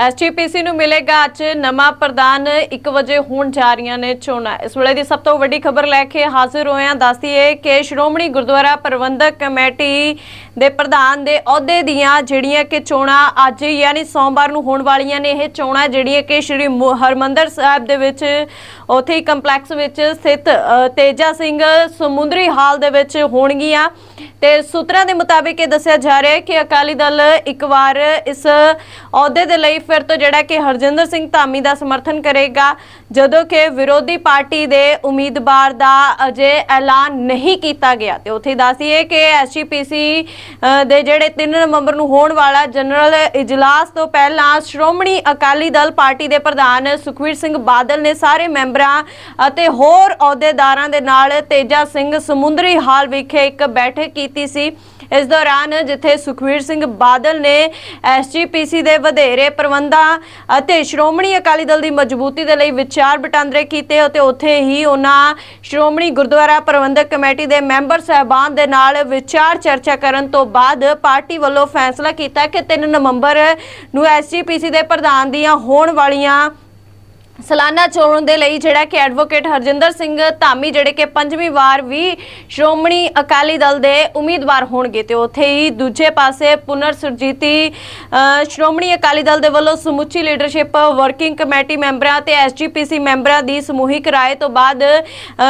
SGPC ਨੂੰ ਮਿਲੇਗਾ ਅੱਜ ਨਵਾਂ ਪ੍ਰਧਾਨ 1 ਵਜੇ ਹੋਣ ਜਾ ਰਹੀਆਂ ਨੇ ਚੋਣਾਂ। ਇਸ ਵੇਲੇ ਦੀ ਸਭ ਤੋਂ ਵੱਡੀ ਖਬਰ ਲੈ ਕੇ ਹਾਜ਼ਰ ਹੋਏ ਹਾਂ। ਦੱਸਦੀਏ ਕਿ ਸ਼੍ਰੋਮਣੀ ਗੁਰਦੁਆਰਾ ਪ੍ਰਬੰਧਕ ਕਮੇਟੀ ਦੇ ਪ੍ਰਧਾਨ ਦੇ ਅਹੁਦੇ ਦੀਆਂ ਜਿਹੜੀਆਂ ਕਿ ਚੋਣਾਂ ਅੱਜ ਯਾਨੀ ਸੋਮਵਾਰ ਨੂੰ ਹੋਣ ਵਾਲੀਆਂ ਨੇ, ਇਹ ਚੋਣਾਂ ਜਿਹੜੀਆਂ ਕਿ ਸ਼੍ਰੀ ਮੁ- ਹਰਮੰਦਰ ਸਾਹਿਬ ਦੇ ਵਿੱਚ, ਉੱਥੇ ਹੀ ਕੰਪਲੈਕਸ ਵਿੱਚ ਸਥਿਤ ਤੇਜਾ ਸਿੰਘ ਸਮੁੰਦਰੀ ਹਾਲ ਦੇ ਵਿੱਚ ਹੋਣਗੀਆਂ। ਤੇ ਸੂਤਰਾਂ ਦੇ ਮੁਤਾਬਿਕ ਇਹ ਦੱਸਿਆ ਜਾ ਰਿਹਾ ਹੈ ਕਿ ਅਕਾਲੀ ਦਲ ਇੱਕ ਵਾਰ ਇਸ ਅਹੁਦੇ ਦੇ ਲਈ ਫਿਰ ਤੋਂ ਜਿਹੜਾ ਕਿ ਹਰਜਿੰਦਰ ਸਿੰਘ ਧਾਮੀ ਦਾ ਸਮਰਥਨ ਕਰੇਗਾ, ਜਦੋਂ ਕਿ ਵਿਰੋਧੀ ਪਾਰਟੀ ਦੇ ਉਮੀਦਵਾਰ ਦਾ ਅਜੇ ਐਲਾਨ ਨਹੀਂ ਕੀਤਾ ਗਿਆ। ਤੇ ਉੱਥੇ ਦੱਸੀਏ ਕਿ ਐਸਜੀਪੀਸੀ ਦੇ ਜਿਹੜੇ 3 ਨਵੰਬਰ ਨੂੰ ਹੋਣ ਵਾਲਾ ਜਨਰਲ ਇਜਲਾਸ ਤੋਂ ਪਹਿਲਾਂ ਸ਼੍ਰੋਮਣੀ ਅਕਾਲੀ ਦਲ ਪਾਰਟੀ ਦੇ ਪ੍ਰਧਾਨ ਸੁਖਵੀਰ ਸਿੰਘ ਬਾਦਲ ਨੇ ਸਾਰੇ ਮੈਂਬਰਾਂ ਅਤੇ ਹੋਰ ਅਹੁਦੇਦਾਰਾਂ ਦੇ ਨਾਲ ਤੇਜਾ ਸਿੰਘ ਸਮੁੰਦਰੀ ਹਾਲ ਵਿਖੇ ਇੱਕ ਬੈਠਕ ਕੀਤੀ ਸੀ। ਇਸ ਦੌਰਾਨ ਜਿੱਥੇ ਸੁਖਵੀਰ ਸਿੰਘ ਬਾਦਲ ਨੇ ਐਸਜੀਪੀਸੀ ਦੇ ਵਧੇਰੇ ਪ੍ਰਬੰਧਾਂ ਅਤੇ ਸ਼੍ਰੋਮਣੀ ਅਕਾਲੀ ਦਲ ਦੀ ਮਜ਼ਬੂਤੀ ਦੇ ਲਈ ਵਿਚਾਰ ਵਟਾਂਦਰੇ ਕੀਤੇ ਅਤੇ ਉੱਥੇ ਹੀ ਉਹਨਾਂ ਸ਼੍ਰੋਮਣੀ ਗੁਰਦੁਆਰਾ ਪ੍ਰਬੰਧਕ ਕਮੇਟੀ ਦੇ ਮੈਂਬਰ ਸਹਿਬਾਨ ਦੇ ਨਾਲ ਵਿਚਾਰ ਚਰਚਾ ਕਰਨ ਤੋਂ ਬਾਅਦ ਪਾਰਟੀ ਵੱਲੋਂ ਫੈਸਲਾ ਕੀਤਾ ਕਿ 3 ਨਵੰਬਰ ਨੂੰ ਐਸਜੀਪੀਸੀ ਦੇ ਪ੍ਰਧਾਨ ਦੀਆਂ ਹੋਣ ਵਾਲੀਆਂ ਸਾਲਾਨਾ ਚੋਣ ਦੇ ਲਈ ਜਿਹੜਾ ਕਿ ਐਡਵੋਕੇਟ ਹਰਜਿੰਦਰ ਸਿੰਘ ਧਾਮੀ, ਜਿਹੜੇ ਕਿ ਪੰਜਵੀਂ ਵਾਰ ਵੀ ਸ਼੍ਰੋਮਣੀ ਅਕਾਲੀ ਦਲ ਦੇ ਉਮੀਦਵਾਰ ਹੋਣਗੇ ਤੇ ਉੱਥੇ ਹੀ ਦੂਜੇ ਪਾਸੇ ਪੁਨਰ ਸੁਰਜੀਤੀ ਸ਼੍ਰੋਮਣੀ ਅਕਾਲੀ ਦਲ ਦੇ ਵੱਲੋਂ ਸਮੁੱਚੀ ਲੀਡਰਸ਼ਿਪ ਵਰਕਿੰਗ ਕਮੇਟੀ ਮੈਂਬਰਾਂ ਤੇ ਐਸਜੀਪੀਸੀ ਮੈਂਬਰਾਂ ਦੀ ਸਮੂਹਿਕ ਰਾਏ ਤੋਂ ਬਾਅਦ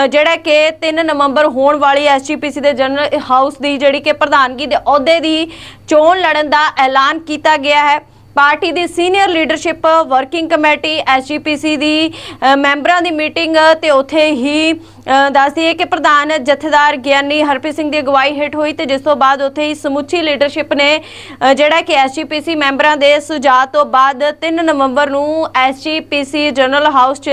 ਜਿਹੜਾ ਕਿ 3 ਨਵੰਬਰ ਹੋਣ ਵਾਲੀ ਐਸਜੀਪੀਸੀ ਦੇ ਜਨਰਲ ਹਾਊਸ ਦੀ ਜਿਹੜੀ ਕਿ ਪ੍ਰਧਾਨਗੀ ਦੇ ਅਹੁਦੇ ਦੀ ਚੋਣ ਲੜਨ ਦਾ ਐਲਾਨ ਕੀਤਾ ਗਿਆ ਹੈ। ਪਾਰਟੀ ਦੀ senior leadership, working committee, SGPC ਦੀ ਮੈਂਬਰਾਂ ਦੀ ਮੀਟਿੰਗ ਤੇ ਉੱਥੇ ਹੀ ਦੱਸਦੀ ਹੈ ਕਿ ਪ੍ਰਧਾਨ ਜਥੇਦਾਰ ਗਿਆਨੀ ਹਰਪ੍ਰੀਤ ਸਿੰਘ ਦੀ ਅਗਵਾਈ ਹੇਠ ਹੋਈ ਤੇ ਜਿਸ ਤੋਂ ਬਾਅਦ ਉੱਥੇ ਹੀ ਸਮੁੱਚੀ ਲੀਡਰਸ਼ਿਪ ਨੇ ਜਿਹੜਾ ਕਿ ਐਸਜੀਪੀਸੀ ਮੈਂਬਰਾਂ ਦੇ ਸੁਝਾਅ ਤੋਂ ਬਾਅਦ 3 ਨਵੰਬਰ ਨੂੰ ਐਸਜੀਪੀਸੀ ਜਨਰਲ ਹਾਊਸ 'ਚ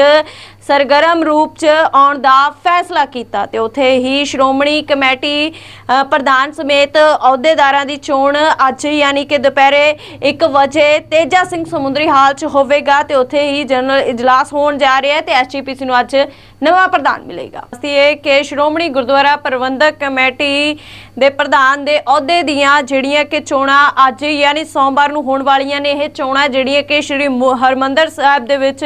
ਸਰਗਰਮ ਰੂਪ 'ਚ ਆਉਣ ਦਾ ਫੈਸਲਾ ਕੀਤਾ ਤੇ ਉੱਥੇ ਹੀ ਸ਼੍ਰੋਮਣੀ ਕਮੇਟੀ ਪ੍ਰਧਾਨ ਸਮੇਤ ਅਹੁਦੇਦਾਰਾਂ ਦੀ ਚੋਣ ਅੱਜ ਯਾਨੀ ਕਿ ਦੁਪਹਿਰੇ 1 ਵਜੇ ਤੇਜਾ ਸਿੰਘ ਸਮੁੰਦਰੀ ਹਾਲ 'ਚ ਹੋਵੇਗਾ ਤੇ ਉੱਥੇ ਹੀ ਜਨਰਲ ਇਜਲਾਸ ਹੋਣ ਜਾ ਰਿਹਾ ਹੈ ਤੇ ਐਸਜੀਪੀਸੀ ਨੂੰ ਅੱਜ ਨਵਾਂ ਪ੍ਰਧਾਨ ਮਿਲੇਗਾ। ਅਸੀਂ ਇਹ ਕਿ ਸ਼੍ਰੋਮਣੀ ਗੁਰਦੁਆਰਾ ਪ੍ਰਬੰਧਕ ਕਮੇਟੀ ਦੇ ਪ੍ਰਧਾਨ ਦੇ ਅਹੁਦੇ ਦੀਆਂ ਜਿਹੜੀਆਂ ਕਿ ਚੋਣਾਂ ਅੱਜ ਯਾਨੀ ਸੋਮਵਾਰ ਨੂੰ ਹੋਣ ਵਾਲੀਆਂ ਨੇ ਇਹ ਚੋਣਾਂ ਜਿਹੜੀਆਂ ਕਿ ਸ਼੍ਰੀ ਮੁ- ਹਰਮੰਦਰ ਸਾਹਿਬ ਦੇ ਵਿੱਚ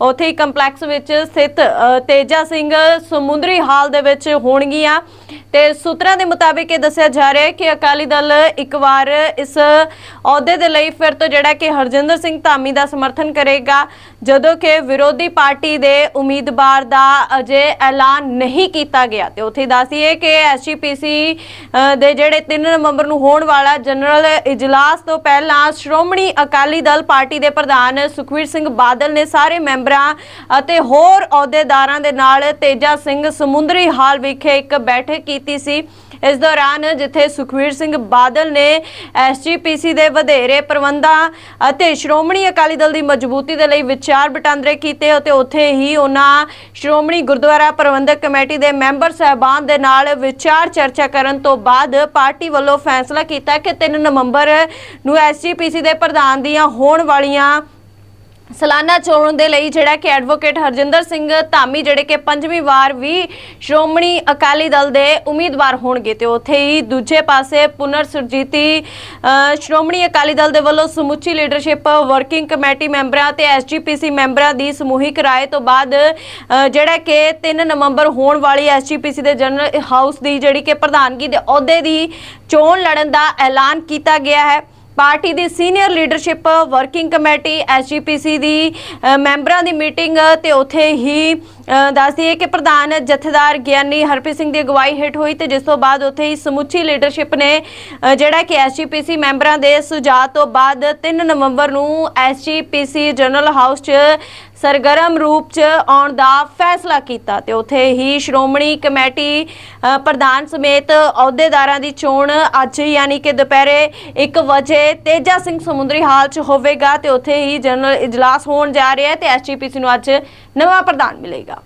ਉੱਥੇ ਹੀ ਕੰਪਲੈਕਸ ਵਿੱਚ ਸਥਿਤ ਅ, ਤੇਜਾ ਸਿੰਘ ਸਮੁੰਦਰੀ ਹਾਲ ਦੇ ਵਿੱਚ ਹੋਣਗੀਆਂ। ਤੇ ਸੂਤਰਾਂ ਦੇ ਮੁਤਾਬਿਕ ਇਹ ਦੱਸਿਆ ਜਾ ਰਿਹਾ ਹੈ ਕਿ ਅਕਾਲੀ ਦਲ ਇੱਕ ਵਾਰ ਇਸ ਅਹੁਦੇ ਦੇ ਲਈ ਫਿਰ ਤੋਂ ਜਿਹੜਾ ਕਿ ਹਰਜਿੰਦਰ ਸਿੰਘ ਧਾਮੀ ਦਾ ਸਮਰਥਨ ਕਰੇਗਾ, ਜਦੋਂ ਕਿ ਵਿਰੋਧੀ ਪਾਰਟੀ ਦੇ ਉਮੀਦਵਾਰ ਦਾ ਅਜੇ ਐਲਾਨ ਨਹੀਂ ਕੀਤਾ ਗਿਆ। ਤੇ ਉੱਥੇ ਦੱਸੀਏ ਕਿ ਐਸਜੀਪੀਸੀ ਦੇ ਜਿਹੜੇ 3 ਨਵੰਬਰ ਨੂੰ ਹੋਣ ਵਾਲਾ ਜਨਰਲ ਇਜਲਾਸ ਤੋਂ ਪਹਿਲਾਂ ਸ਼੍ਰੋਮਣੀ ਅਕਾਲੀ ਦਲ ਪਾਰਟੀ ਦੇ ਪ੍ਰਧਾਨ ਸੁਖਵੀਰ ਸਿੰਘ ਬਾਦਲ ਨੇ ਸਾਰੇ ਮੈਂਬਰਾਂ ਅਤੇ ਹੋਰ ਅਹੁਦੇਦਾਰਾਂ ਦੇ ਨਾਲ ਤੇਜਾ ਸਿੰਘ ਸਮੁੰਦਰੀ ਹਾਲ ਵਿਖੇ ਇੱਕ ਬੈਠਕ ਕੀਤੀ ਕੀਤੀ ਸੀ। ਇਸ ਦੌਰਾਨ ਜਿੱਥੇ ਸੁਖਵੀਰ ਸਿੰਘ ਬਾਦਲ ਨੇ ਐਸਜੀਪੀਸੀ ਦੇ ਵਧੇਰੇ ਪ੍ਰਬੰਧਾਂ ਅਤੇ ਸ਼੍ਰੋਮਣੀ ਅਕਾਲੀ ਦਲ ਦੀ ਮਜ਼ਬੂਤੀ ਦੇ ਲਈ ਵਿਚਾਰ ਵਟਾਂਦਰੇ ਕੀਤੇ ਅਤੇ ਉੱਥੇ ਹੀ ਉਹਨਾਂ ਸ਼੍ਰੋਮਣੀ ਗੁਰਦੁਆਰਾ ਪ੍ਰਬੰਧਕ ਕਮੇਟੀ ਦੇ ਮੈਂਬਰ ਸਹਿਬਾਨ ਦੇ ਨਾਲ ਵਿਚਾਰ ਚਰਚਾ ਕਰਨ ਤੋਂ ਬਾਅਦ ਪਾਰਟੀ ਵੱਲੋਂ ਫੈਸਲਾ ਕੀਤਾ ਕਿ 3 ਨਵੰਬਰ ਨੂੰ ਐਸਜੀਪੀਸੀ ਦੇ ਪ੍ਰਧਾਨ ਦੀਆਂ ਹੋਣ ਵਾਲੀਆਂ ਸਾਲਾਨਾ ਚੋਣ ਦੇ ਲਈ ਜਿਹੜਾ ਕਿ ਐਡਵੋਕੇਟ ਹਰਜਿੰਦਰ ਸਿੰਘ ਧਾਮੀ, ਜਿਹੜੇ ਕਿ ਪੰਜਵੀਂ ਵਾਰ ਵੀ ਸ਼੍ਰੋਮਣੀ ਅਕਾਲੀ ਦਲ ਦੇ ਉਮੀਦਵਾਰ ਹੋਣਗੇ ਤੇ ਉੱਥੇ ਹੀ ਦੂਜੇ ਪਾਸੇ ਪੁਨਰ ਸੁਰਜੀਤੀ ਸ਼੍ਰੋਮਣੀ ਅਕਾਲੀ ਦਲ ਦੇ ਵੱਲੋਂ ਸਮੁੱਚੀ ਲੀਡਰਸ਼ਿਪ ਵਰਕਿੰਗ ਕਮੇਟੀ ਮੈਂਬਰਾਂ ਤੇ ਐਸਜੀਪੀਸੀ ਮੈਂਬਰਾਂ ਦੀ ਸਮੂਹਿਕ ਰਾਏ ਤੋਂ ਬਾਅਦ ਜਿਹੜਾ ਕਿ 3 ਨਵੰਬਰ ਹੋਣ ਵਾਲੀ ਐਸਜੀਪੀਸੀ ਦੇ ਜਨਰਲ ਹਾਊਸ ਦੀ ਜਿਹੜੀ ਕਿ ਪ੍ਰਧਾਨਗੀ ਦੇ ਅਹੁਦੇ ਦੀ ਚੋਣ ਲੜਨ ਦਾ ਐਲਾਨ ਕੀਤਾ ਗਿਆ ਹੈ। ਪਾਰਟੀ ਦੀ senior leadership working committee SGPC ਦੀ ਮੈਂਬਰਾਂ ਦੀ ਮੀਟਿੰਗ ਤੇ ਉੱਥੇ ਹੀ ਅ, ਦੱਸਦੀ ਹੈ ਕਿ ਪ੍ਰਧਾਨ ਜਥੇਦਾਰ ਗਿਆਨੀ ਹਰਪ੍ਰੀਤ ਸਿੰਘ ਦੀ ਅਗਵਾਈ ਹੇਠ ਹੋਈ ਤੇ ਜਿਸ ਤੋਂ ਬਾਅਦ ਉੱਥੇ ਹੀ ਸਮੁੱਚੀ ਲੀਡਰਸ਼ਿਪ ਨੇ ਜਿਹੜਾ ਕਿ ਐਸਜੀਪੀਸੀ ਮੈਂਬਰਾਂ ਦੇ ਸੁਝਾਅ ਤੋਂ ਬਾਅਦ 3 ਨਵੰਬਰ ਨੂੰ ਐਸਜੀਪੀਸੀ ਜਨਰਲ ਹਾਊਸ 'ਚ ਸਰਗਰਮ ਰੂਪ 'ਚ ਆਉਣ ਦਾ ਫੈਸਲਾ ਕੀਤਾ ਤੇ ਉੱਥੇ ਹੀ ਸ਼੍ਰੋਮਣੀ ਕਮੇਟੀ ਪ੍ਰਧਾਨ ਸਮੇਤ ਅਹੁਦੇਦਾਰਾਂ ਦੀ ਚੋਣ ਅੱਜ ਯਾਨੀ ਕਿ ਦੁਪਹਿਰੇ 1 ਵਜੇ ਤੇਜਾ ਸਿੰਘ ਸਮੁੰਦਰੀ ਹਾਲ 'ਚ ਹੋਵੇਗਾ ਤੇ ਉੱਥੇ ਹੀ ਜਨਰਲ ਇਜਲਾਸ ਹੋਣ ਜਾ ਰਿਹਾ ਹੈ ਤੇ ਐਸਜੀਪੀਸੀ ਨੂੰ ਅੱਜ ਨਵਾਂ ਪ੍ਰਧਾਨ ਮਿਲੇਗਾ।